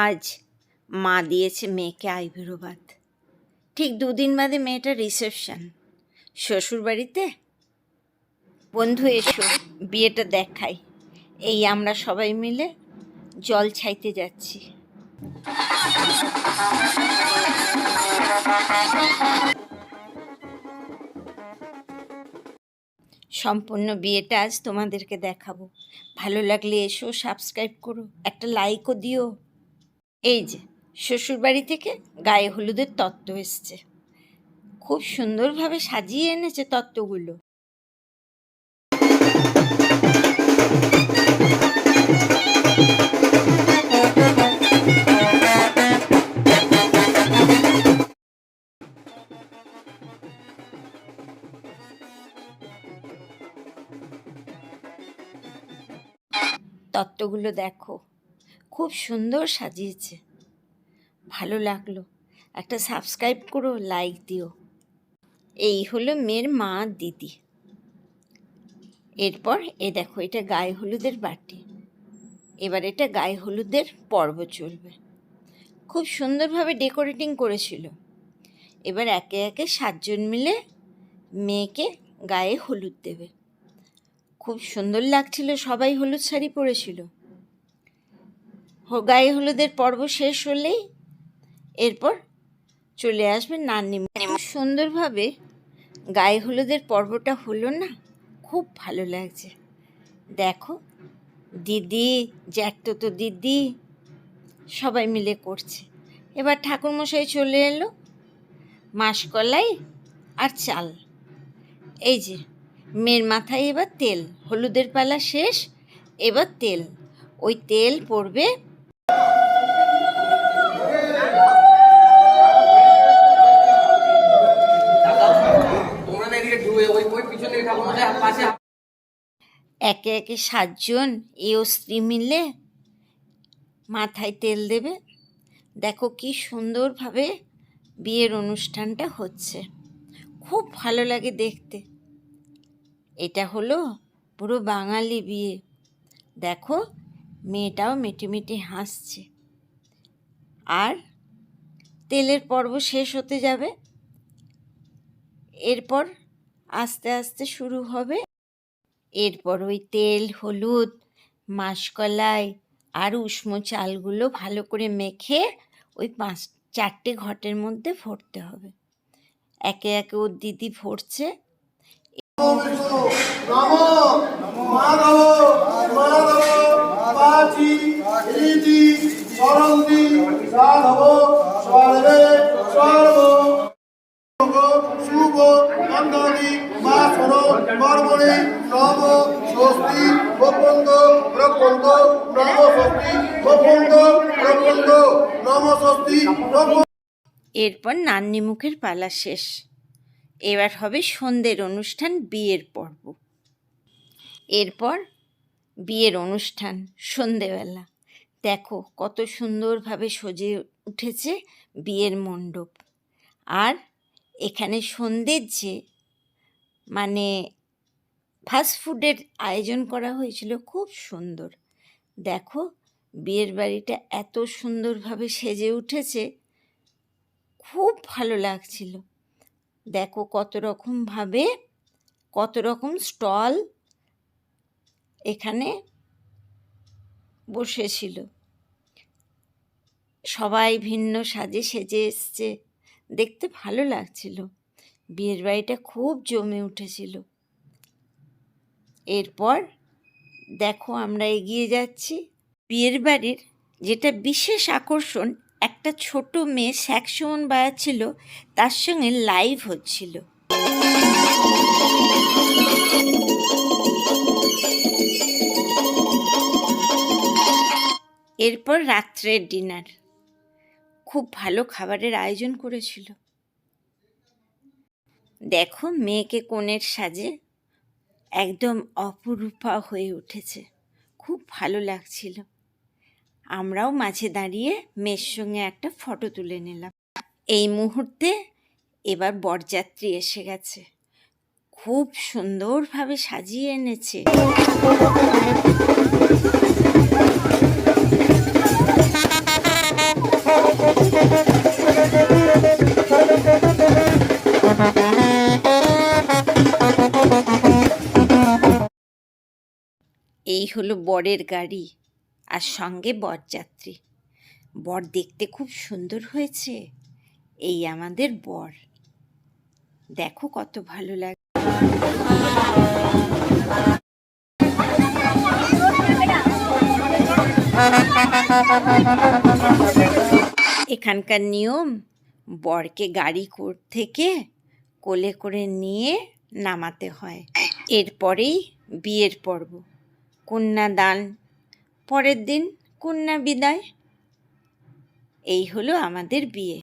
আজ মা দিয়েছে মেয়েকে আইবুড়ো ভাত। ঠিক দুদিন বাদে মেয়েটার রিসেপশন। শ্বশুরবাড়িতে? বন্ধু, এসো, বিয়েটা দেখাই। এই আমরা সবাই মিলে জল ছাইতে যাচ্ছি। সম্পূর্ণ বিয়েটা আজ তোমাদেরকে দেখাবো। ভালো লাগলে এসো, সাবস্ক্রাইব করো, একটা লাইকও দিও। এই যে, শ্বশুরবাড়ি থেকে গায়ে হলুদের তত্ত্ব এসছে। খুব সুন্দরভাবে সাজিয়ে এনেছে তত্ত্বগুলো। তত্ত্বগুলো দেখো। খুব সুন্দর সাজিয়েছে। ভালো লাগল। একটা সাবস্ক্রাইব করো লাইক দিও। এই হলো মেয়ের মা দিদি। এরপর এ দেখো, এটা গায়ে হলুদের বাটি। এবার এটা গায়ে হলুদের পর্ব চলবে। খুব সুন্দরভাবে ডেকোরেটিং করেছিল। এবার একে একে সাতজন মিলে মেয়েকে গায়ে হলুদ দেবে। খুব সুন্দর লাগছিল, সবাই হলুদ শাড়ি পরেছিল। গায়ে হলুদের পর্ব শেষ হলেই এরপর চলে আসবে নানি সুন্দরভাবে গায়ে হলুদের পর্বটা হলো না খুব ভালো লাগছে। দেখো দিদি জ্যাঠতো তো দিদি সবাই মিলে করছে। এবার ঠাকুরমশাই চলে এলো মাসকলাই আর চাল। এই যে মেয়ের মাথায় এবার তেল হলুদের পালা শেষ এবার তেল। ওই তেল পড়বে একে একে সাতজন এ ও স্ত্রী মিলে মাথায় তেল দেবে। দেখো কি সুন্দরভাবে বিয়ের অনুষ্ঠানটা হচ্ছে। খুব ভালো লাগে দেখতে। এটা হলো পুরো বাঙালি বিয়ে। দেখো, মেয়েটাও মিটি মিটি হাসছে। আর তেলের পর্ব শেষ হতে যাবে। এরপর আস্তে আস্তে শুরু হবে। এরপর ওই তেল, হলুদ, মাসকলাই আর উষ্ম চালগুলো ভালো করে মেখে ওই পাঁচ, চারটে ঘটের মধ্যে ভরতে হবে। একে একে ওর দিদি ভরছে। মাসর কর্মণি নম স্বস্তি নম স্বস্তি নম স্বস্তি এরপর নান্নি মুখের পালা শেষ। এবার হবে সন্ধ্যের অনুষ্ঠান, বিয়ের পর্ব। এরপর বিয়ের অনুষ্ঠান সন্ধেবেলা দেখো কত সুন্দরভাবে সজে উঠেছে বিয়ের মণ্ডপ। আর এখানে সন্ধ্যের যে মানে ফাস্টফুডের আয়োজন করা হয়েছিল খুব সুন্দর। দেখো, বিয়ের বাড়িটা এত সুন্দরভাবে সেজে উঠেছে, খুব ভালো লাগছিল। দেখো কত রকমভাবে, কত রকম স্টল এখানে বসেছিল। সবাই ভিন্ন সাজে সেজে এসছে। দেখতে ভালো লাগছিল। বিয়ের বাড়িটা খুব জমে উঠেছিল। এরপর দেখো আমরা এগিয়ে যাচ্ছি। বিয়ের বাড়ির যেটা বিশেষ আকর্ষণ, একটা ছোট মেয়ে স্যাক্সোন বাজাচ্ছিল, তার সঙ্গে লাইভ হচ্ছিল। এরপর রাত্রের ডিনার খুব ভালো খাবারের আয়োজন করেছিল। দেখো মেয়েকে কোণের সাজে একদম অপরূপা হয়ে উঠেছে। খুব ভালো লাগছিল। আমরাও মাঝে দাঁড়িয়ে মেয়ের সঙ্গে একটা ফটো তুলে নিলাম। এই মুহূর্তে এবার বরযাত্রী এসে গেছে। খুব সুন্দরভাবে সাজিয়ে এনেছে। এই হলো বরের গাড়ি আর সঙ্গে বরযাত্রী। বর দেখতে খুব সুন্দর হয়েছে। এই আমাদের বর। দেখো কত ভালো লাগে এখানকার নিয়ম, বরকে গাড়ি কোর থেকে কোলে করে নিয়ে নামাতে হয়। এরপরেই বিয়ের পর্ব। কন্যা দান, পরের দিন কন্যা বিদায়। এই হলো আমাদের বিয়ে।